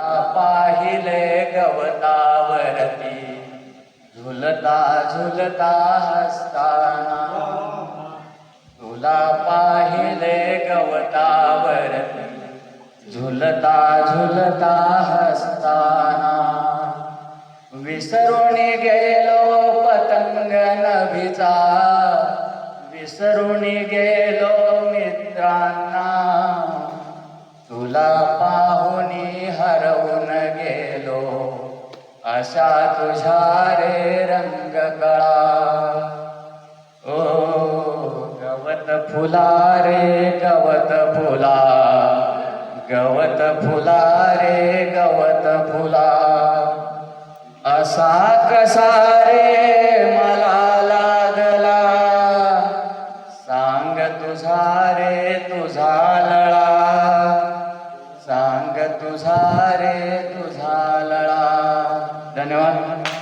पाहिले गवतावरती. झुलता झुलता हसताना. तुला पाहिले गवतावरती. झुलता झुलता हसताना. विसरून गेलो पतंग नभीचा. विसरून गेलो मित्रांना. तुला पाहुनी हरवून गेलो. अशा तुझ्या रे रंग कळा ओ गवत फुला रे गवत फुला. गवत फुला रे गवत फुला. असा कसा रे मला लागला. सांग तुझा रे तुझा लळा. सांग तुझा रे तुझा लळा. धन्यवाद.